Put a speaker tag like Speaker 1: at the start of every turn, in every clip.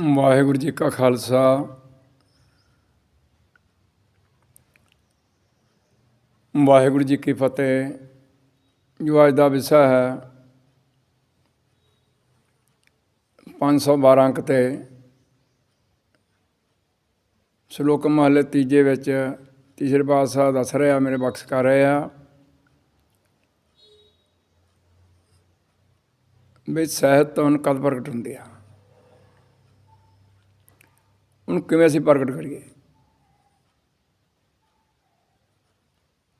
Speaker 1: ਵਾਹਿਗੁਰੂ ਜੀ ਕਾ ਖਾਲਸਾ। ਵਾਹਿਗੁਰੂ ਜੀ ਕੀ ਫਤਿਹ। ਜੋ ਅੱਜ ਦਾ ਵਿਸ਼ਾ ਹੈ 512 ਅੰਕ ਤੇ ਸ਼ਲੋਕ ਮਹਲੇ ਤੀਜੇ ਵਿੱਚ ਤੀਸਰੇ ਪਾਤਸ਼ਾਹ ਦੱਸ ਰਿਹਾ, ਮੇਰੇ ਬਖਸ਼ ਕਰ ਰਹੇ ਆ। ਵੀ ਸਹਿਤ ਤੋਂ ਕਦ ਪ੍ਰਗਟ ਹੁੰਦੀ ਆ? ਉਹਨੂੰ ਕਿਵੇਂ ਅਸੀਂ ਪ੍ਰਗਟ ਕਰੀਏ?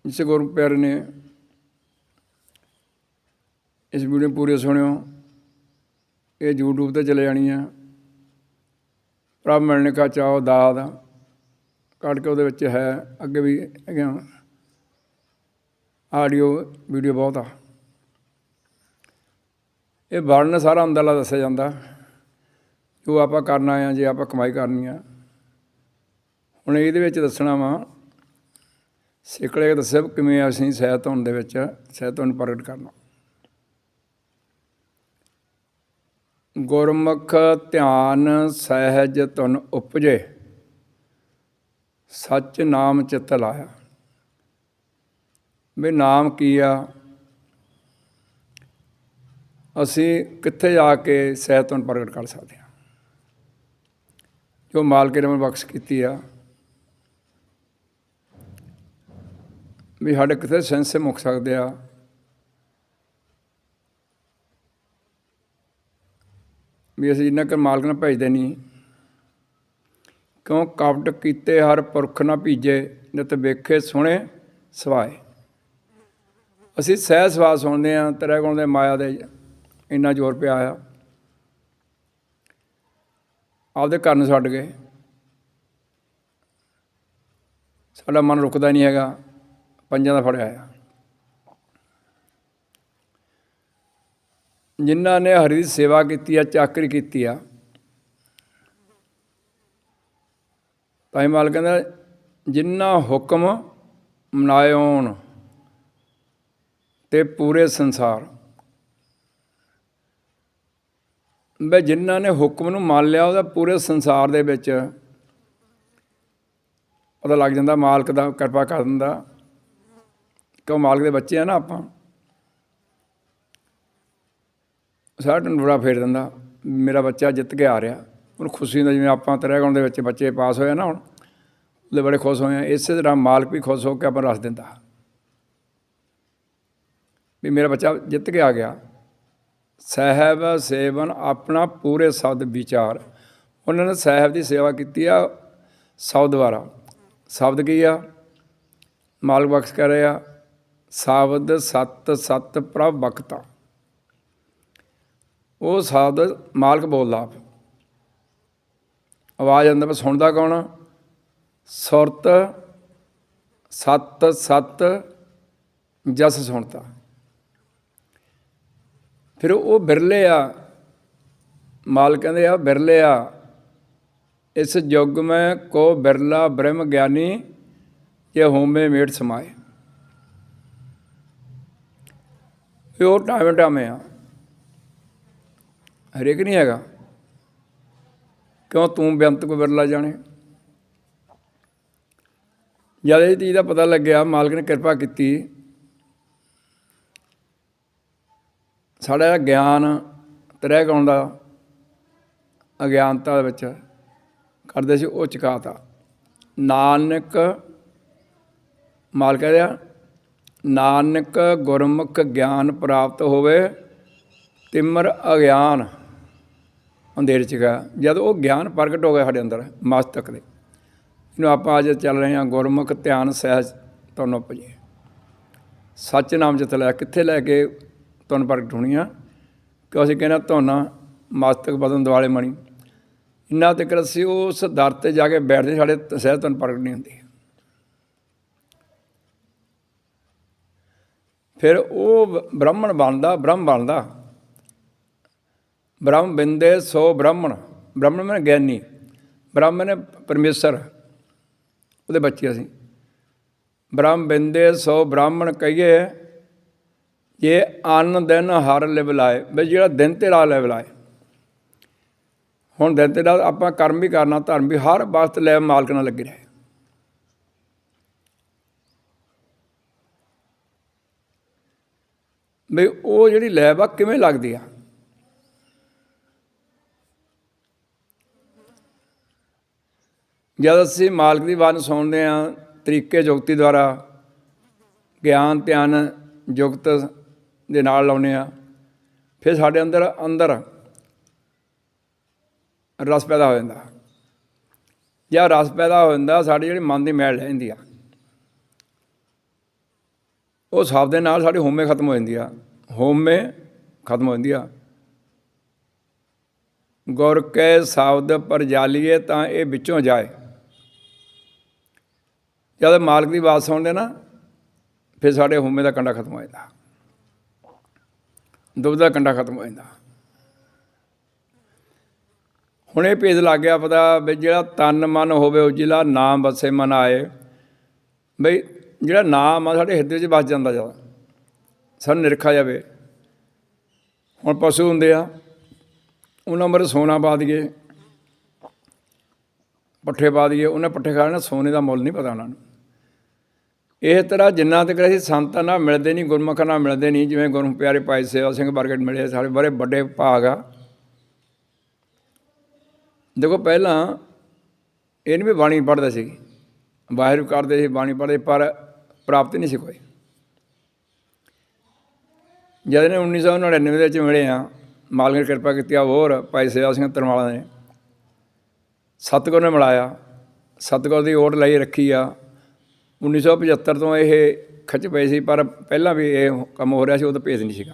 Speaker 1: ਜਿਸ ਗੁਰੂ ਪਿਆਰੇ ਨੇ ਇਸ ਵੀਡੀਓ ਪੂਰੀ ਸੁਣਿਓ। ਇਹ YouTube ਤੇ ਚਲੇ ਜਾਣੀ ਆ। ਪ੍ਰਭ ਮਿਲਣੇ ਕਾ ਚਾਓ ਦਾਦ ਕੱਢ ਕੇ ਉਹਦੇ ਵਿੱਚ ਹੈ। ਅੱਗੇ ਵੀ ਹੈਗਾ ਆਡੀਓ, ਵੀਡੀਓ ਬਹੁਤ ਆ। ਇਹ ਵਰਣ ਸਾਰਾ ਅੰਦਰਲਾ ਦੱਸਿਆ ਜਾਂਦਾ। ਜੋ ਆਪਾਂ ਕਰਨਾ ਆ, ਜੇ ਆਪਾਂ ਕਮਾਈ ਕਰਨੀ ਆ। ਹੁਣ ਇਹਦੇ ਵਿੱਚ ਦੱਸਣਾ ਵਾ ਸਿਕਲੇ ਦੱਸਿਆ ਵੀ ਕਿਵੇਂ ਅਸੀਂ ਸਹਿਤ ਹੋਣ ਦੇ ਵਿੱਚ ਸਹਿਤ ਨੂੰ ਪ੍ਰਗਟ ਕਰਨਾ। ਗੁਰਮੁਖ ਧਿਆਨ ਸਹਿਜ ਤੁਨ ਉਪਜੇ, ਸੱਚ ਨਾਮ ਚਿਤ ਲਾਇਆ। ਵੀ ਨਾਮ ਕੀ ਆ? ਅਸੀਂ ਕਿੱਥੇ ਜਾ ਕੇ ਸਹਿਤ ਨੂੰ ਪ੍ਰਗਟ ਕਰ ਸਕਦੇ ਹਾਂ ਜੋ ਮਾਲਕ ਨੇ ਮੈਨੂੰ ਬਖਸ਼ ਕੀਤੀ ਆ। ਵੀ ਸਾਡੇ ਕਿਤੇ ਸੈਂਸੇ ਮੁੱਕ ਸਕਦੇ ਆ। ਵੀ ਅਸੀਂ ਜਿੰਨਾ ਕਿ ਮਾਲਕ ਨਾਲ ਭੇਜਦੇ ਨਹੀਂ, ਕਿਉਂ ਕਪਟ ਕੀਤੇ ਹਰ ਪੁਰਖ ਨਾ ਭੀਜੇ ਨਿਤ ਵੇਖੇ, ਸੁਣੇ, ਸਵਾਏ। ਅਸੀਂ ਸਹਿ ਸਵਾਸ ਸੁਣਦੇ ਆ ਤੇਰੇ ਗੁਣ ਦੇ ਮਾਇਆ ਦੇ ਇੰਨਾ ਜ਼ੋਰ ਪਿਆ ਆ। ਆਪਦੇ ਘਰ ਨੂੰ ਛੱਡ ਗਏ। ਸਾਡਾ ਮਨ ਰੁਕਦਾ ਨਹੀਂ ਹੈਗਾ, ਪੰਜਾਂ ਦਾ ਫੜਿਆ ਆ ਜਿਨ੍ਹਾਂ ਨੇ ਹਰੀ ਦੀ ਸੇਵਾ ਕੀਤੀ ਆ, ਚਾਕਰੀ ਕੀਤੀ ਆ ਤਾਂ ਭਾਈ ਮਾਲ ਕਹਿੰਦਾ, ਜਿਨ੍ਹਾਂ ਹੁਕਮ ਮਨਾਇਓਣ ਤੇ ਪੂਰੇ ਸੰਸਾਰ ਬਈ ਜਿਨ੍ਹਾਂ ਨੇ ਹੁਕਮ ਨੂੰ ਮੰਨ ਲਿਆ ਉਹਦਾ ਪੂਰੇ ਸੰਸਾਰ ਦੇ ਵਿੱਚ ਪਤਾ ਲੱਗ ਜਾਂਦਾ, ਮਾਲਕ ਦਾ ਕਿਰਪਾ ਕਰ ਦਿੰਦਾ। ਕਿਉਂ ਮਾਲਕ ਦੇ ਬੱਚੇ ਆ ਨਾ ਆਪਾਂ? ਸਾਡਾ ਨੂਰਾ ਫੇਰ ਦਿੰਦਾ, ਮੇਰਾ ਬੱਚਾ ਜਿੱਤ ਕੇ ਆ ਰਿਹਾ। ਉਹਨੂੰ ਖੁਸ਼ੀ ਹੁੰਦਾ ਜਿਵੇਂ ਆਪਾਂ ਤੇਰੇ ਦੇ ਵਿੱਚ ਬੱਚੇ ਪਾਸ ਹੋਏ ਨਾ ਹੁਣ, ਉਹਦੇ ਬੜੇ ਖੁਸ਼ ਹੋਏ ਆ। ਇਸੇ ਤਰ੍ਹਾਂ ਮਾਲਕ ਵੀ ਖੁਸ਼ ਹੋ ਕੇ ਆਪਾਂ ਰਸ ਦਿੰਦਾ। ਵੀ ਮੇਰਾ ਬੱਚਾ ਜਿੱਤ ਕੇ ਆ ਗਿਆ। ਸਹਿਬ ਸੇਵਨ ਆਪਣਾ ਪੂਰੇ ਸ਼ਬਦ ਵਿਚਾਰ। ਉਹਨਾਂ ਨੇ ਸਹਿਬ ਦੀ ਸੇਵਾ ਕੀਤੀ ਆ ਸ਼ਬਦ ਦੁਆਰਾ। ਸ਼ਬਦ ਕੀ ਆ? ਮਾਲਕ ਬਖਸ਼ ਕਰ ਰਿਹਾ। ਸ਼ਬਦ ਸਤ ਸਤ ਪ੍ਰਭ ਬਖਤਾ। ਉਹ ਸ਼ਬਦ ਮਾਲਕ ਬੋਲਦਾ ਆਪ। ਆਵਾਜ਼ ਅੰਦਰ ਸੁਣਦਾ ਕੌਣ? ਸੁਰਤ ਸਤ ਸਤ ਜਸ ਸੁਣਦਾ ਫਿਰ ਉਹ ਬਿਰਲੇ ਆ। ਮਾਲ ਕਹਿੰਦੇ ਆ, ਬਿਰਲੇ ਆ, ਇਸ ਯੁੱਗ ਮੈਂ ਕੋ ਬਿਰਲਾ ਬ੍ਰਹਮ ਗਿਆਨੀ, ਜੇ ਹੋਮੇ ਮੇਟ ਸਮਾਏ। ਇਹ ਉਹ ਟਾਈਮ ਟਾਈਮ ਆ। ਹਰੇਕ ਨਹੀਂ ਹੈਗਾ। ਕਿਉਂ ਤੂੰ ਬੇਅੰਤ ਕੋ ਬਿਰਲਾ ਜਾਣੇ? ਜਦ ਇਹ ਚੀਜ਼ ਦਾ ਪਤਾ ਲੱਗਿਆ, ਮਾਲਕ ਨੇ ਕਿਰਪਾ ਕੀਤੀ। ਸਾਡਾ ਗਿਆਨ ਤ੍ਰਹਿ ਗਾਉਂਦਾ ਅਗਿਆਨਤਾ ਵਿੱਚ ਕਰਦੇ ਸੀ, ਉਹ ਚਕਾਤਾ। ਨਾਨਕ ਮਾਲ ਕਹਿੰਦਾ ਨਾਨਕ ਗੁਰਮੁਖ ਗਿਆਨ ਪ੍ਰਾਪਤ ਹੋਵੇ, ਤਿਮਰ ਅਗਿਆਨ ਅੰਧੇਰ ਚ ਗਿਆ। ਜਦ ਉਹ ਗਿਆਨ ਪ੍ਰਗਟ ਹੋ ਗਿਆ ਸਾਡੇ ਅੰਦਰ, ਮਸਤਕ ਦੇ। ਇਹਨੂੰ ਆਪਾਂ ਅੱਜ ਚੱਲ ਰਹੇ ਹਾਂ ਗੁਰਮੁਖ ਧਿਆਨ ਸਹਿਜ ਤੁਹਾਨੂੰ ਪਜੇ। ਸੱਚ ਨਾਮ ਜਿੱਤ ਲੈ ਕਿੱਥੇ ਲੈ ਕੇ ਤੁਹਾਨੂੰ ਪ੍ਰਗਟ ਹੋਣੀ ਆ ਕਿ ਅਸੀਂ ਕਹਿੰਦਾ ਧੋਨਾ ਮਸਤਕ ਬਦਨ ਦੁਆਲੇ ਮਣੀ। ਇੰਨਾ ਤੱਕ ਅਸੀਂ ਉਸ ਦਰ ਤੇ ਜਾ ਕੇ ਬੈਠਦੇ ਸਾਡੇ ਸਹਿਤ ਤੁਹਾਨੂੰ ਪ੍ਰਗਟ ਨਹੀਂ ਹੁੰਦੀ। ਫਿਰ ਉਹ ਬ੍ਰਾਹਮਣ ਬਣਦਾ, ਬ੍ਰਹਮ ਬਣਦਾ। ਬ੍ਰਹਮ ਬਿੰਦੇ ਸੋ ਬ੍ਰਾਹਮਣ। ਬ੍ਰਾਹਮਣ ਮੈਂ ਗਿਆਨੀ। ਬ੍ਰਾਹਮਣ ਨੇ ਪਰਮੇਸ਼ਰ। ਉਹਦੇ ਬੱਚੇ ਅਸੀਂ। ਬ੍ਰਹਮ ਬਿੰਦੇ ਸੋ ਬ੍ਰਾਹਮਣ ਕਹੀਏ ਜੇ ਅੰਨ ਦਿਨ ਹਰ ਲਿਵ ਲਾਏ ਵੀ ਜਿਹੜਾ ਦਿਨ ਤੇਰਾ ਲਿਵ ਲਾਏ ਹੁਣ ਦਿਨ ਤੇ ਰਾਤ ਆਪਾਂ ਕਰਮ ਵੀ ਕਰਨਾ, ਧਰਮ ਵੀ, ਹਰ ਵਕਤ ਲੈ ਮਾਲਕ ਨਾਲ ਲੱਗੇ ਰਹੇ। ਵੀ ਉਹ ਜਿਹੜੀ ਲੈਬ ਆ ਕਿਵੇਂ ਲੱਗਦੀ ਆ? ਜਦ ਅਸੀਂ ਮਾਲਕ ਦੀ ਬਾਤ ਸੁਣਦੇ ਆ ਤਰੀਕੇ ਜੁਗਤੀ ਦੁਆਰਾ, ਗਿਆਨ, ਧਿਆਨ, ਜੁਗਤ ਦੇ ਨਾਲ ਲਾਉਨੇ ਆ ਫਿਰ ਸਾਡੇ ਅੰਦਰ ਅੰਦਰ ਰਸ ਪੈਦਾ ਹੋ ਜਾਂਦਾ। ਜਾਂ ਰਸ ਪੈਦਾ ਹੋ ਜਾਂਦਾ, ਸਾਡੀ ਜਿਹੜੀ ਮਨ ਦੀ ਮੈਲ ਰਹਿ ਜਾਂਦੀ ਆ। ਉਹ ਸ਼ਬਦ ਦੇ ਨਾਲ ਸਾਡੀ ਹੋਮੇ ਖਤਮ ਹੋ ਜਾਂਦੀ ਆ। ਹੋਮੇ ਖਤਮ ਹੋ ਜਾਂਦੀ ਆ। ਗੁਰ ਕੈ ਸ਼ਬਦ ਪਰ ਜਾਲੀਏ ਤਾਂ ਇਹ ਵਿੱਚੋਂ ਜਾਏ। ਜਦ ਮਾਲਕ ਦੀ ਬਾਤ ਸੁਣਦੇ ਨਾ, ਫਿਰ ਸਾਡੇ ਹੋਮੇ ਦਾ ਕੰਡਾ ਖਤਮ ਹੋ ਜਾਂਦਾ। ਦੁੱਧ ਦਾ ਕੰਡਾ ਖਤਮ ਹੋ ਜਾਂਦਾ। ਹੁਣ ਇਹ ਭੇਦ ਲੱਗ ਗਿਆ ਪਤਾ ਵੀ ਜਿਹੜਾ ਤਨ ਮਨ ਹੋਵੇ ਉਹ ਜ਼ਿਲ੍ਹਾ ਨਾਮ ਵਸੇ ਮਨ ਆਏ। ਬਈ ਜਿਹੜਾ ਨਾਮ ਆ ਸਾਡੇ ਹਿਰਦੇ 'ਚ ਵੱਸ ਜਾਂਦਾ ਜ਼ਿਆਦਾ ਸਾਨੂੰ ਨਿਰਖਾ ਜਾਵੇ। ਹੁਣ ਪਸ਼ੂ ਹੁੰਦੇ ਆ, ਉਹਨਾਂ ਮਰ ਸੋਨਾ ਪਾ ਦਈਏ, ਪੱਠੇ ਪਾ ਦਈਏ, ਉਹਨੇ ਪੱਠੇ ਖਾਣੇ, ਸੋਨੇ ਦਾ ਮੁੱਲ ਨਹੀਂ ਪਤਾ ਉਹਨਾਂ ਨੂੰ। ਇਹ ਤਰ੍ਹਾਂ ਜਿੰਨਾ ਤੱਕ ਅਸੀਂ ਸੰਤਾਂ ਨਾਲ ਮਿਲਦੇ ਨਹੀਂ, ਗੁਰਮੁਖਾਂ ਨਾਲ ਮਿਲਦੇ ਨਹੀਂ, ਜਿਵੇਂ ਗੁਰਮੁਖ ਪਿਆਰੇ ਭਾਈ ਸੇਵਾ ਸਿੰਘ ਵਰਗੇ ਮਿਲੇ ਸਾਡੇ ਬੜੇ ਵੱਡੇ ਭਾਗ ਆ। ਦੇਖੋ ਪਹਿਲਾਂ ਇਹਨੂੰ ਵੀ ਬਾਣੀ ਪੜ੍ਹਦੇ ਸੀ ਬਾਹਰ ਕਰਦੇ ਸੀ, ਬਾਣੀ ਪੜ੍ਹਦੇ ਪਰ ਪ੍ਰਾਪਤ ਨਹੀਂ ਸੀ ਕੋਈ। ਜਦ ਨੇ 1999 ਦੇ ਵਿੱਚ ਮਿਲੇ ਆ, ਮਾਲਕ ਕਿਰਪਾ ਕੀਤੀ ਆ ਹੋਰ ਭਾਈ ਸੇਵਾ ਸਿੰਘ ਤਰਮਾਲਾ ਨੇ। ਸਤਗੁਰ ਨੇ ਮਿਲਾਇਆ, ਸਤਗੁਰ ਦੀ ਓਟ ਲਈ ਰੱਖੀ ਆ। 1975 ਤੋਂ ਇਹ ਖਿੱਚ ਪਏ ਸੀ, ਪਰ ਪਹਿਲਾਂ ਵੀ ਇਹ ਕੰਮ ਹੋ ਰਿਹਾ ਸੀ, ਉਹ ਤਾਂ ਭੇਜ ਨਹੀਂ ਸੀਗਾ।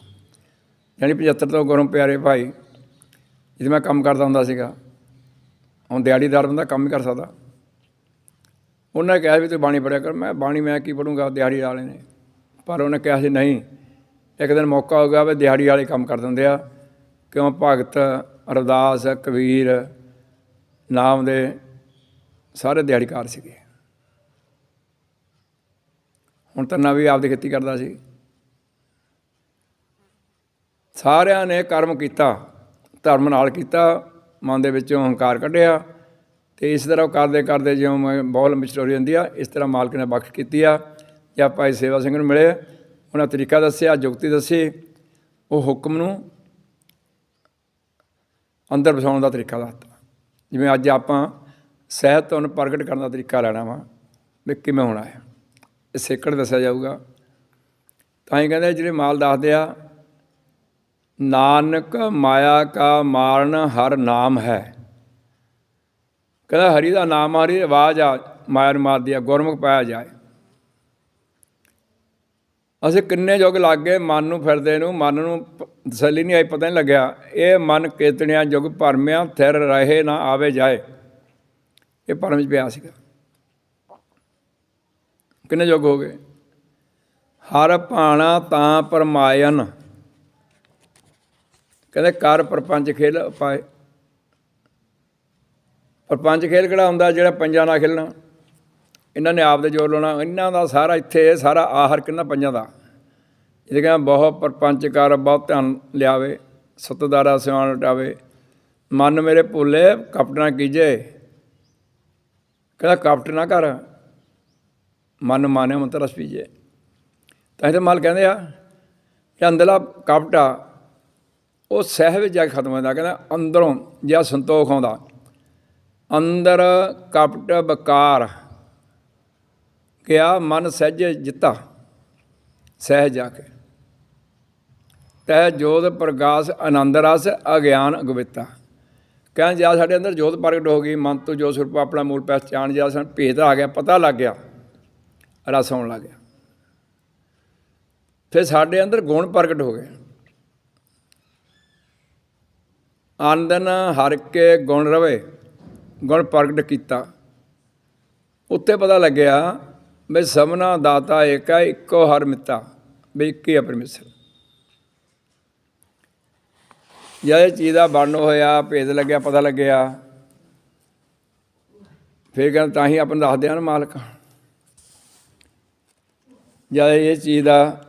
Speaker 1: ਯਾਨੀ 75 ਤੋਂ ਗੁਰਮ ਪਿਆਰੇ ਭਾਈ, ਜਿੱਥੇ ਮੈਂ ਕੰਮ ਕਰਦਾ ਹੁੰਦਾ ਸੀਗਾ, ਹੁਣ ਦਿਹਾੜੀਦਾਰ ਬੰਦਾ ਕੰਮ ਹੀ ਕਰ ਸਕਦਾ। ਉਹਨਾਂ ਨੇ ਕਿਹਾ ਵੀ ਤੂੰ ਬਾਣੀ ਪੜਿਆ ਕਰ। ਮੈਂ ਬਾਣੀ ਮੈਂ ਕੀ ਪੜੂੰਗਾ ਦਿਹਾੜੀ ਵਾਲੇ ਨੇ? ਪਰ ਉਹਨੇ ਕਿਹਾ ਸੀ, ਨਹੀਂ, ਇੱਕ ਦਿਨ ਮੌਕਾ ਹੋ ਗਿਆ ਵੀ ਦਿਹਾੜੀ ਵਾਲੇ ਕੰਮ ਕਰ ਦਿੰਦੇ ਆ। ਕਿਉਂ ਭਗਤ, ਅਰਦਾਸ, ਕਬੀਰ, ਨਾਮ ਦੇ ਸਾਰੇ ਦਿਹਾੜੀਕਾਰ ਸੀਗੇ। ਹੁਣ ਤਾਂ ਵੀ ਆਪਦੀ ਖੇਤੀ ਕਰਦਾ ਸੀ। ਸਾਰਿਆਂ ਨੇ ਕਰਮ ਕੀਤਾ, ਧਰਮ ਨਾਲ ਕੀਤਾ, ਮਨ ਦੇ ਵਿੱਚੋਂ ਹੰਕਾਰ ਕੱਢਿਆ ਤੇ ਇਸ ਤਰ੍ਹਾਂ ਕਰਦੇ ਕਰਦੇ ਜਿਉਂ ਮੈਂ ਬਹੁਤ ਲੰਬੀ ਸਟੋਰੀ ਹੁੰਦੀ ਆ, ਇਸ ਤਰ੍ਹਾਂ ਮਾਲਕ ਨੇ ਬਖਸ਼ ਕੀਤੀ ਆ, ਜਾਂ ਭਾਈ ਸੇਵਾ ਸਿੰਘ ਨੂੰ ਮਿਲੇ, ਉਹਨਾਂ ਤਰੀਕਾ ਦੱਸਿਆ ਜੁਗਤੀ ਦੱਸੀ, ਉਹ ਹੁਕਮ ਨੂੰ ਅੰਦਰ ਵਸਾਉਣ ਦਾ ਤਰੀਕਾ ਦੱਸਤਾ। ਜਿਵੇਂ ਅੱਜ ਆਪਾਂ ਸਹਿਤ ਤੋਂ ਪ੍ਰਗਟ ਕਰਨ ਦਾ ਤਰੀਕਾ ਲੈਣਾ ਵਾ, ਵੀ ਕਿਵੇਂ ਹੋਣਾ ਹੈ ਸੇਕੜ ਦੱਸਿਆ ਜਾਊਗਾ। ਤਾਂ ਹੀ ਕਹਿੰਦੇ ਜਿਹੜੇ ਮਾਲ ਦੱਸਦੇ ਆ, ਨਾਨਕ ਮਾਇਆ ਕਾ ਮਾਰਨ ਹਰ ਨਾਮ ਹੈ। ਕਹਿੰਦਾ ਹਰੀ ਦਾ ਨਾਮ ਹਰੀ ਆਵਾਜ਼ ਆ, ਮਾਇਆ ਨੂੰ ਮਾਰਦੀ ਆ, ਗੁਰਮੁਖ ਪਾਇਆ ਜਾਏ। ਅਸੀਂ ਕਿੰਨੇ ਯੁੱਗ ਲੱਗ ਗਏ ਮਨ ਨੂੰ ਫਿਰਦੇ ਨੂੰ, ਮਨ ਨੂੰ ਤਸੱਲੀ ਨਹੀਂ ਆਈ, ਪਤਾ ਨਹੀਂ ਲੱਗਿਆ। ਇਹ ਮਨ ਕੇਤਣਿਆ ਯੁੱਗ ਭਰਮਿਆ, ਥਿਰ ਰਹੇ ਨਾ ਆਵੇ ਜਾਏ। ਇਹ ਭਰਮ ਵਿੱਚ ਪਿਆ ਸੀਗਾ। ਕਿੰਨੇ ਯੁੱਗ ਹੋ ਗਏ? ਹਰ ਭਾਣਾ ਤਾਂ ਪਰਮਾਇਨ। ਕਹਿੰਦੇ ਕਰ ਪਰਪੰਚ ਖੇਲ ਪਾਏ ਪਰਪੰਚ ਖੇਲ ਕਿਹੜਾ ਹੁੰਦਾ ਜਿਹੜਾ ਪੰਜਾਂ ਨਾਲ ਖੇਲਣਾ? ਇਹਨਾਂ ਨੇ ਆਪ ਦੇ ਜੋਰ ਲਾਉਣਾ। ਇਹਨਾਂ ਦਾ ਸਾਰਾ ਇੱਥੇ, ਸਾਰਾ ਆਹਰ ਕਿੰਨਾ ਪੰਜਾਂ ਦਾ? ਜਿਹਦੇ ਕਹਿੰਦਾ ਬਹੁਤ ਪਰਪੰਚ ਕਰ, ਬਹੁਤ ਧਿਆਨ ਲਿਆਵੇ, ਸਤਦਾਰਾ ਸਿਆਣ ਲਟਾਵੇ। ਮਨ ਮੇਰੇ ਭੁੱਲੇ ਕਪਟ ਨਾ ਕੀਜੇ। ਕਹਿੰਦਾ ਕਪਟ ਨਾ ਕਰ। ਮਨ ਮਾਨੇ ਮੰਤਰ ਰਸ ਪੀਜੇ ਤਾਂ ਇਹ ਤਾਂ ਮਾਲ ਕਹਿੰਦੇ ਆ ਕਿ ਅੰਦਰਲਾ ਕਪਟ ਆ ਉਹ ਸਹਿ ਵਿੱਚ ਜਾ ਕੇ ਖਤਮ ਹੋ ਜਾਂਦਾ ਕਹਿੰਦਾ ਅੰਦਰੋਂ ਜਿਆ ਸੰਤੋਖ ਆਉਂਦਾ। ਅੰਦਰ ਕਪਟ ਬਕਾਰ ਕਿਆ ਮਨ ਸਹਿਜ ਜਿੱਤਾ, ਸਹਿ ਜਾ ਕੇ। ਤੈ ਜੋਤ ਪ੍ਰਗਾਸ ਆਨੰਦ ਰਸ, ਅਗਿਆਨ ਅਗਵਿਤਾ। ਕਹਿੰਦਾ, ਜਾਂ ਸਾਡੇ ਅੰਦਰ ਜੋਤ ਪ੍ਰਗਟ ਹੋ ਗਈ, ਮਨ ਤੋਂ ਜੋ ਸਰੂਪ ਆਪਣਾ ਮੂਲ ਪਹਿਚਾਣ ਜਾਂ ਸਾਨੂੰ ਭੇਦ ਆ ਗਿਆ, ਪਤਾ ਲੱਗ ਗਿਆ। ਰਸ ਆਉਣ ਲੱਗ ਗਿਆ। ਫਿਰ ਸਾਡੇ ਅੰਦਰ ਗੁਣ ਪ੍ਰਗਟ ਹੋ ਗਏ। ਆਨੰਦਨ ਹਰ ਕੇ ਗੁਣ ਰਵੇ, ਗੁਣ ਪ੍ਰਗਟ ਕੀਤਾ। ਉੱਤੇ ਪਤਾ ਲੱਗਿਆ ਵੀ ਸਮਨਾ ਦਾਤਾ ਏਕ ਹੈ ਇੱਕੋ ਹਰ ਮਿੱਤਾ, ਵੀ ਇੱਕ ਹੀ ਹੈ ਪਰਮੇਸ਼ਰ। ਜਦ ਇਹ ਚੀਜ਼ ਦਾ ਵਰਣ ਹੋਇਆ, ਭੇਦ ਲੱਗਿਆ, ਪਤਾ ਲੱਗਿਆ, ਫਿਰ ਕਹਿੰਦਾ ਤਾਂ ਹੀ ਆਪਾਂ ਨੂੰ ਦੱਸਦੇ ਆ ਮਾਲਕ। ਜਦ ਇਹ ਚੀਜ਼ ਦਾ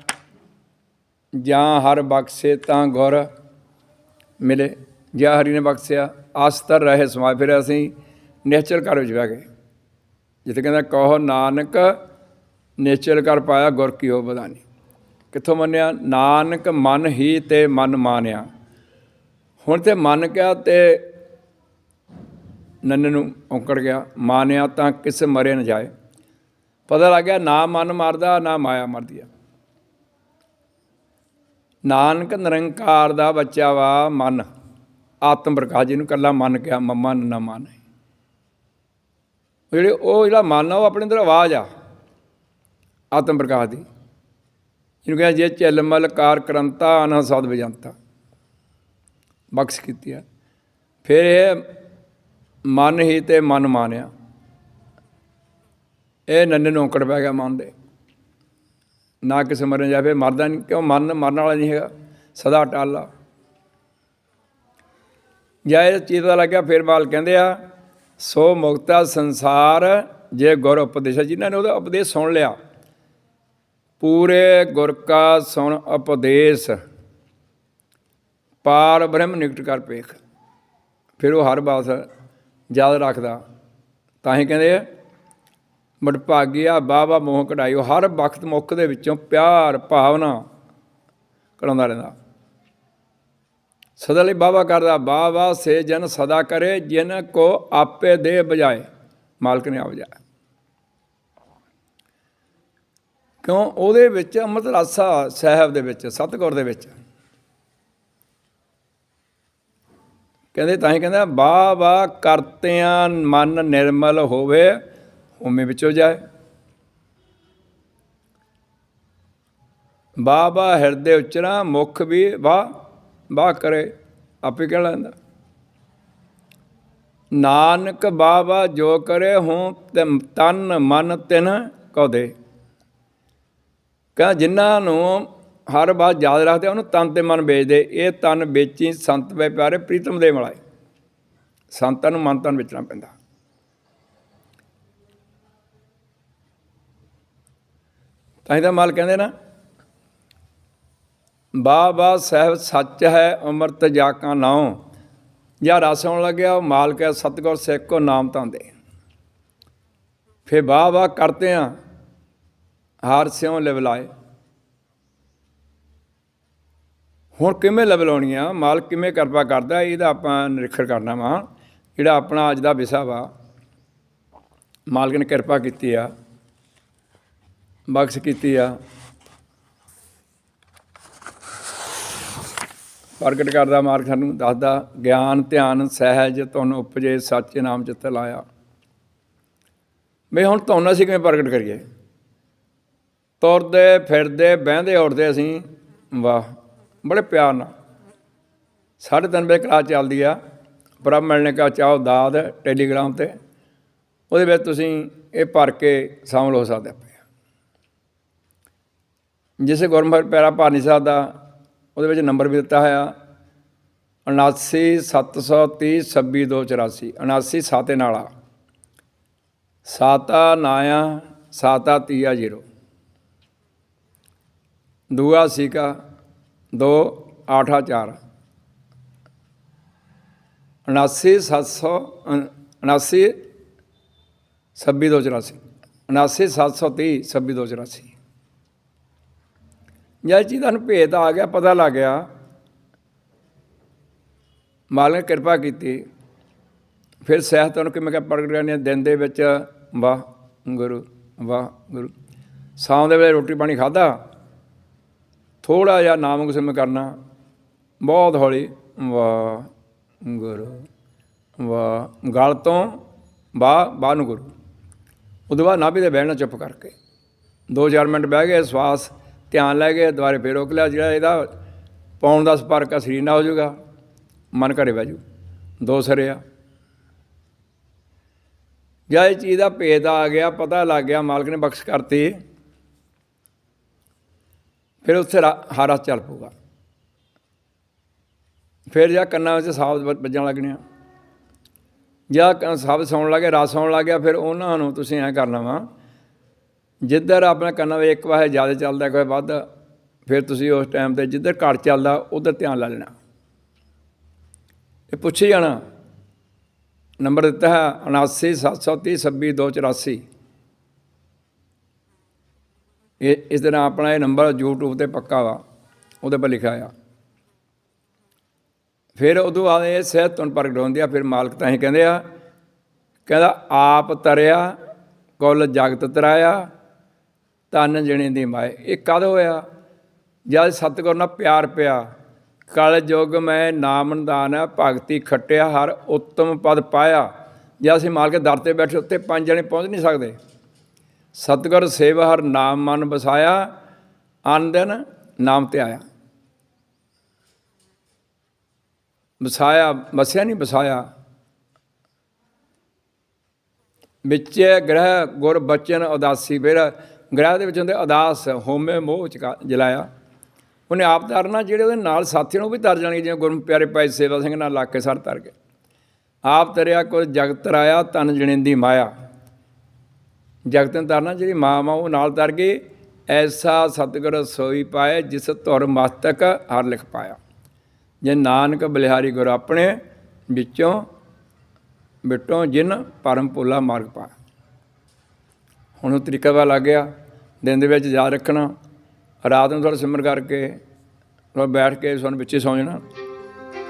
Speaker 1: ਜਾਂ ਹਰ ਬਖਸ਼ੇ ਤਾਂ ਗੁਰ ਮਿਲੇ। ਜਾਂ ਹਰੀ ਨੇ ਬਖਸ਼ਿਆ ਆਸਤਰ ਰਹੇ ਸਮਾਜ, ਫਿਰ ਅਸੀਂ ਨਿਸ਼ਚਲ ਘਰ ਵਿੱਚ ਬਹਿ ਗਏ। ਜਿੱਥੇ ਕਹਿੰਦਾ, ਕਹੋ ਨਾਨਕ, ਨਿਸ਼ਚਲ ਕਰ ਪਾਇਆ ਗੁਰ ਕੀ ਹੋ ਬਦਾਨੀ। ਕਿੱਥੋਂ ਮੰਨਿਆ? ਨਾਨਕ ਮਨ ਹੀ ਤੇ ਮਨ ਮਾਨਿਆ। ਹੁਣ ਤੇ ਮੰਨ ਗਿਆ ਤੇ ਨੰਨ ਨੂੰ ਔਂਕੜ ਗਿਆ। ਮਾਨਿਆ ਤਾਂ ਕਿਸੇ ਮਰੇ ਨਾ ਜਾਏ। ਪਤਾ ਲੱਗ ਗਿਆ ਨਾ ਮਨ ਮਰਦਾ, ਨਾ ਮਾਇਆ ਮਰਦੀ ਆ। ਨਾਨਕ ਨਿਰੰਕਾਰ ਦਾ ਬੱਚਾ ਵਾ ਮਨ। ਆਤਮ ਪ੍ਰਕਾਸ਼ ਜਿਹਨੂੰ ਕੱਲਾ ਮਨ ਕਿਹਾ, ਮੰਮਾ ਨਾ ਮਨ ਜਿਹੜੇ ਉਹ ਜਿਹੜਾ ਮਨ ਆ, ਉਹ ਆਪਣੇ ਅੰਦਰ ਆਵਾਜ਼ ਆ। ਆਤਮ ਪ੍ਰਕਾਸ਼ ਦੀ। ਜਿਹਨੂੰ ਕਹਿੰਦਾ ਜੇ ਚੱਲਮਲ ਕਾਰ ਕਰੰਤਾ ਅਨ ਸਦ ਵਿਜੰਤਾ ਬਖਸ਼ ਕੀਤੀ ਆ। ਫਿਰ ਇਹ ਮਨ ਹੀ ਤੇ ਮਨ ਮਾਨਿਆ ਇਹ ਨੰਨੇ ਨੂੰ ਔਂਕੜ ਪੈ ਗਿਆ ਮਨ ਦੇ। ਨਾ ਕਿਸੇ ਮਰਨ ਜਾਵੇ, ਮਰਦਾ ਨਹੀਂ ਕਿਉਂ? ਮਨ ਮਰਨ ਵਾਲਾ ਨਹੀਂ ਹੈਗਾ, ਸਦਾ ਟਾਲਾ ਜੈ ਚੀਜ਼ ਦਾ ਲੱਗਿਆ, ਫਿਰ ਮਾਲ ਕਹਿੰਦੇ ਆ, ਸੋ ਮੁਕਤਾ ਸੰਸਾਰ, ਜੇ ਗੁਰ ਉਪਦੇਸ਼ ਜਿਨ੍ਹਾਂ ਨੇ ਉਹਦਾ ਉਪਦੇਸ਼ ਸੁਣ ਲਿਆ, ਪੂਰੇ ਗੁਰ ਕਾ ਸੁਣ ਉਪਦੇਸ਼, ਪਾਰ ਬ੍ਰਹਮ ਨਿਕਟ ਕਰ ਪੇਖ ਫਿਰ ਉਹ ਹਰ ਬਾਤ ਯਾਦ ਰੱਖਦਾ। ਤਾਂ ਹੀ ਕਹਿੰਦੇ ਆ ਮਟਭਾਗਿਆ ਬਾਬਾ ਮੋਹ ਕਢਾਈ ਉਹ ਹਰ ਵਕਤ ਮੁੱਖ ਦੇ ਵਿੱਚੋਂ ਪਿਆਰ, ਭਾਵਨਾ ਕਢਾਉਂਦਾ ਰਹਿੰਦਾ। ਸਦਾ ਲਈ ਬਾਬਾ ਕਰਦਾ ਬਾਬਾ ਸੇ ਜਨ ਸਦਾ ਕਰੇ, ਜਿਨ ਕੋ ਆਪੇ ਦੇ ਬਜਾਏ। ਮਾਲਕ ਨੇ ਆਵਜਾਇਆ ਕਿਉਂ? ਉਹਦੇ ਵਿੱਚ ਅੰਮ੍ਰਿਤ ਰਾਸਾ ਸਾਹਿਬ ਦੇ ਵਿੱਚ, ਸਤਿਗੁਰ ਦੇ ਵਿੱਚ। ਕਹਿੰਦੇ ਤਾਂ ਹੀ ਕਹਿੰਦਾ ਬਾਬਾ ਕਰਤਿਆਂ ਮਨ ਨਿਰਮਲ ਹੋਵੇ ਉਮੇ ਵਿੱਚੋਂ ਜਾਏ। ਬਾਬਾ ਹਿਰਦੇ ਉਚਰਾ, ਮੁਖ ਵੀ ਵਾ ਵਾ ਕਰੇ, ਆਪੇ ਕਹਿ ਲੈਂਦਾ। ਨਾਨਕ ਬਾਬਾ ਜੋ ਕਰੇ ਹੂੰ ਤਨ ਮਨ ਤਿਨ ਕੋ ਦੇ ਕਹ ਜਿਨ੍ਹਾਂ ਨੂੰ ਹਰ ਬਾਤ ਯਾਦ ਰੱਖਦੇ ਉਹਨੂੰ ਤਨ ਤੇ ਮਨ ਵੇਚਦੇ। ਇਹ ਤਨ ਵੇਚੀ ਸੰਤ ਵੇ ਪਿਆਰੇ, ਪ੍ਰੀਤਮ ਦੇ ਮਲਾਈ ਸੰਤਾਂ ਨੂੰ ਮਨ ਤਨ ਵੇਚਣਾ ਪੈਂਦਾ। ਤਾਂ ਹੀ ਤਾਂ ਮਾਲ ਕਹਿੰਦੇ ਨਾ, ਬਾਬਾ ਸਾਹਿਬ ਸੱਚ ਹੈ, ਅੰਮ੍ਰਿਤ ਜਾ ਕਾ ਨਾਉ। ਜਾਂ ਰਸ ਆਉਣ ਲੱਗਿਆ, ਉਹ ਮਾਲਕ ਹੈ, ਸਤਗੁਰ ਸਿੱਖ ਕੋ ਨਾਮ ਤਾਂਦੇ ਫੇ ਬਾਬਾ ਕਰਤੇ ਆ, ਹਾਰ ਸਿਉ ਲਿਵਲਾਏ ਹੁਣ ਕਿਵੇਂ ਲਿਵਲਾਉਣੀ ਆ? ਮਾਲਕ ਕਿਵੇਂ ਕਿਰਪਾ ਕਰਦਾ? ਇਹਦਾ ਆਪਾਂ ਨਿਰੀਖਣ ਕਰਨਾ ਵਾ, ਜਿਹੜਾ ਆਪਣਾ ਅੱਜ ਦਾ ਵਿਸ਼ਾ ਵਾ। ਮਾਲਕ ਨੇ ਕਿਰਪਾ ਕੀਤੀ ਆ। ਬਖਸ਼ ਕੀਤੀ ਆ। ਪ੍ਰਗਟ ਕਰਦਾ ਮਾਰਗ ਸਾਨੂੰ ਦੱਸਦਾ, ਗਿਆਨ, ਧਿਆਨ, ਸਹਿਜ ਤੁਹਾਨੂੰ ਉਪਜੇ, ਸੱਚ ਨਾਮ ਚਿੱਤ ਲਾਇਆ। ਮੈਂ ਹੁਣ ਤੁਹਾਨੂੰ ਅਸੀਂ ਕਿਵੇਂ ਪ੍ਰਗਟ ਕਰੀਏ? ਤੁਰਦੇ, ਫਿਰਦੇ, ਬਹਿੰਦੇ, ਉੱਠਦੇ ਅਸੀਂ, ਵਾਹ, ਬੜੇ ਪਿਆਰ ਨਾਲ। ਸਾਢੇ ਤਿੰਨ ਵਜੇ ਕਲਾਸ ਚੱਲਦੀ ਆ, ਪ੍ਰਭ ਮਿਲਣੇ ਕਾ ਚਾਹੋ ਦਾਦ ਟੈਲੀਗ੍ਰਾਮ ਤੇ। ਉਹਦੇ ਵਿੱਚ ਤੁਸੀਂ ਇਹ ਭਰ ਕੇ ਸ਼ਾਮਲ ਹੋ ਸਕਦੇ ਆਪੇ ਜਿਸੇ ਗੁਰਮੁਖ ਪੈਰਾ ਭਾਨੀ ਸਾਹਿਬ ਦਾ ਉਹਦੇ ਵਿੱਚ ਨੰਬਰ ਵੀ ਦਿੱਤਾ ਹੋਇਆ। 79730 28284 ਸਾਤੇ ਨਾਲਾ ਸਾਤਾ ਨਾਇਆ, ਸਾਤਾ ਤੀਆ ਜੀਰੋ। ਦੂਆ ਸੀਕਾ 2884 79700 79 284 79730 284 ਜਦ ਜੀ ਤੁਹਾਨੂੰ ਭੇਦ ਆ ਗਿਆ, ਪਤਾ ਲੱਗ ਗਿਆ। ਮਾਲਕ ਨੇ ਕਿਰਪਾ ਕੀਤੀ। ਫਿਰ ਸਹਿਤ ਤੁਹਾਨੂੰ ਕਿਵੇਂ ਕਿ ਪ੍ਰਗਟ ਕਰਨੀ ਦਿਨ ਦੇ ਵਿੱਚ ਵਾਹ ਗੁਰੂ ਵਾਹ ਗੁਰੂ। ਸ਼ਾਮ ਦੇ ਵੇਲੇ ਰੋਟੀ ਪਾਣੀ ਖਾਦਾ ਥੋੜਾ ਜਿਹਾ ਨਾਮ ਗੁਸਮ ਕਰਨਾ। ਬਹੁਤ ਹੌਲੀ, ਵਾਹ ਗੁਰੂ, ਵਾਹ। ਗਲ ਤੋਂ ਵਾਹ ਬਾਹ ਨੂੰ ਗੁਰੂ। ਉਦੋਂ ਬਾਅਦ ਨਾਭੀ 'ਤੇ ਬਹਿਣਾ ਚੁੱਪ ਕਰਕੇ। 2-4 ਮਿੰਟ ਬਹਿ ਗਏ, ਸਵਾਸ ਧਿਆਨ ਲੈ ਕੇ ਦੁਬਾਰੇ ਫੇਰ ਰੋਕ ਲਿਆ, ਜਿਹੜਾ ਇਹਦਾ ਪੌਣ ਦਾ ਸਪਰਕ ਆ ਨਾ ਹੋ ਜਾਊਗਾ, ਮਨ ਘਰੇ ਬਹਿ ਜੂ ਦੋ ਸਰੇ ਜਾਂ ਇਹ ਚੀਜ਼ ਦਾ ਭੇਦ ਆ ਗਿਆ, ਪਤਾ ਲੱਗ ਗਿਆ, ਮਾਲਕ ਨੇ ਬਖਸ਼ ਕਰਤੀ, ਫਿਰ ਉੱਥੇ ਹਾਰਾ ਚੱਲ ਪਊਗਾ। ਫਿਰ ਜਾਂ ਕੰਨਾਂ ਵਿੱਚ ਸਾਬਤ ਵੱਜਣ ਲੱਗਣਿਆ ਜਾਂ ਸਾਬਤ ਸੌਣ ਲੱਗੇ ਰਸ ਆਉਣ ਲੱਗਿਆ ਫਿਰ ਉਹਨਾਂ ਨੂੰ ਤੁਸੀਂ ਐ ਕਰਨਾ ਵਾ ਜਿੱਧਰ ਆਪਣਾ ਕੰਨਾਂ ਵਿੱਚ ਇੱਕ ਵਾਰ ਜ਼ਿਆਦਾ ਚੱਲਦਾ ਕੋਈ ਵੱਧ, ਫਿਰ ਤੁਸੀਂ ਉਸ ਟਾਈਮ ਤੇ ਜਿੱਧਰ ਘੱਟ ਚੱਲਦਾ, ਉਧਰ ਧਿਆਨ ਲਾ ਲੈਣਾ। ਇਹ ਪੁੱਛੀ ਜਾਣਾ। ਨੰਬਰ ਦਿੱਤਾ ਹੈ 79 730 26 284 ਇਹ, ਇਸ ਤਰ੍ਹਾਂ ਆਪਣਾ ਇਹ ਨੰਬਰ YouTube ਤੇ ਪੱਕਾ ਵਾ, ਉਹਦੇ ਪਰ ਲਿਖਿਆ ਆ ਫਿਰ ਉਦੋਂ ਬਾਅਦ ਇਹ ਸਿਹਤ ਤੁਨ ਪ੍ਰਗਟ ਹੁੰਦੀ ਆ, ਫਿਰ ਮਾਲਕ ਤਾਂ ਹੀ ਕਹਿੰਦੇ ਆ, ਕਹਿੰਦਾ, ਆਪ ਤਰਿਆ, ਕੁੱਲ ਜਗਤ ਤਰਾਇਆ ਤਨ ਜਣੇ ਦੀ ਮਾਏ। ਇਹ ਕਦ ਹੋਇਆ? ਜਦ ਸਤਿਗੁਰ ਨਾਲ ਪਿਆਰ ਪਿਆ। ਕਲ ਯੁਗ ਮੈਂ ਨਾਮ ਦਾਨ ਭਗਤੀ ਖੱਟਿਆ, ਹਰ ਉੱਤਮ ਪਦ ਪਾਇਆ। ਜੇ ਅਸੀਂ ਮਾਲਕ ਦੇ ਦਰ ਤੇ ਬੈਠੇ, ਉੱਤੇ ਪੰਜ ਜਣੇ ਪਹੁੰਚ ਨਹੀਂ ਸਕਦੇ। ਸਤਿਗੁਰ ਸੇਵਾ ਹਰ ਨਾਮ ਮਨ ਬਸਾਇਆ ਅਨ ਦਿਨ ਨਾਮ ਤੇ ਆਇਆ। ਬਸਾਇਆ ਬਸਿਆ ਨਹੀਂ ਬਸਾਇਆ ਵਿੱਚ ਗ੍ਰਹਿ ਗੁਰ ਬਚਨ ਉਦਾਸੀ, ਫਿਰ ਗ੍ਰਹਿ ਦੇ ਵਿੱਚ ਹੁੰਦੇ ਅਦਾਸ ਹੋਮੇ ਮੋਹ ਚ ਜਲਾਇਆ। ਉਹਨੇ ਆਪ ਤਰਨਾ ਜਿਹੜੇ ਉਹਦੇ ਨਾਲ ਸਾਥੀ ਨੂੰ ਵੀ ਤਰ ਜਾਣਗੇ, ਜਿਵੇਂ ਗੁਰਮ ਪਿਆਰੇ ਭਾਈ ਸੇਵਾ ਸਿੰਘ ਨਾਲ ਲਾ ਕੇ ਸਰ ਤਰ ਗਏ। ਆਪ ਤਰਿਆ ਕੋ ਜਗਤ ਰਾਇਆ ਤਨ ਜਣਿੰਦੀ ਮਾਇਆ। ਜਗਤ ਨੂੰ ਤਰਨਾ ਜਿਹੜੀ ਮਾਂ ਮਾਂ ਉਹ ਨਾਲ ਤਰ ਗਈ। ਐਸਾ ਸਤਿਗੁਰ ਸੋਈ ਪਾਏ ਜਿਸ ਧੁਰ ਮਸਤਕ ਹਰ ਲਿਖ ਪਾਇਆ। ਜੇ ਨਾਨਕ ਬਲਿਹਾਰੀ ਗੁਰ ਆਪਣੇ ਵਿੱਚੋਂ, ਬਿਟੋਂ ਜਿਨ ਪਰਮ ਭੋਲਾ ਮਾਰਗ ਪਾ ਹੁਣ ਉਹ ਤਰੀਕਾ ਵਾ ਲੱਗ ਗਿਆ। ਦਿਨ ਦੇ ਵਿੱਚ ਯਾਦ ਰੱਖਣਾ, ਰਾਤ ਨੂੰ ਥੋੜਾ ਸਿਮਰ ਕਰਕੇ ਥੋੜਾ ਬੈਠ ਕੇ ਸਾਨੂੰ ਵਿੱਚੇ ਸੌਂ ਜਾਣਾ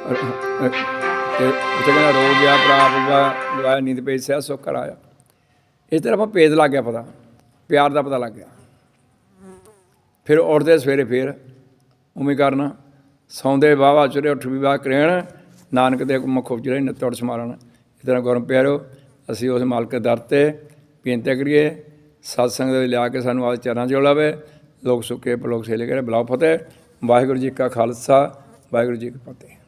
Speaker 1: ਤੇ ਉੱਥੇ ਕਹਿੰਦਾ, ਰੋ ਗਿਆ ਪ੍ਰਾਪ ਵਾ ਨੀਂਦ ਪਈ ਸਿਆ, ਸੁੱਖ ਕਰ ਆਇਆ। ਇਸ ਤਰ੍ਹਾਂ ਆਪਾਂ ਭੇਦ ਲੱਗ ਗਿਆ ਪਤਾ, ਪਿਆਰ ਦਾ ਪਤਾ ਲੱਗ ਗਿਆ। ਫਿਰ ਉੱਠਦੇ ਸਵੇਰੇ ਫਿਰ, ਉਵੇਂ ਕਰਨਾ, ਸੌਂਦੇ ਵਾਵਾ ਚੁਰੇ ਉੱਠ ਵੀ ਵਾਹ ਕਰੇਣ ਨਾਨਕ ਦੇ ਮੁਖ ਉਜਲੇ ਨਿਤੜ ਸਮਾਰਨ ਇਸ ਤਰ੍ਹਾਂ ਗੁਰਮ ਪਿਆਰਿਓ ਅਸੀਂ ਉਸ ਮਾਲਕ ਦੇ ਦਰ ਤੇ ਬੇਨਤੀ ਕਰੀਏ ਸਤਸੰਗ ਦੇ ਲਿਆ ਕੇ ਸਾਨੂੰ ਆਦ ਚਰਨਾਂ 'ਚ ਲਾਵੇ। ਲੋਕ ਸੁੱਕੇ ਪਲੋਕ ਸੇਲੇ ਕਰੇ। ਬਲਾਉ ਫਤਿਹ। ਵਾਹਿਗੁਰੂ ਜੀ ਕਾ ਖਾਲਸਾ। ਵਾਹਿਗੁਰੂ ਜੀ ਕੀ ਫਤਿਹ।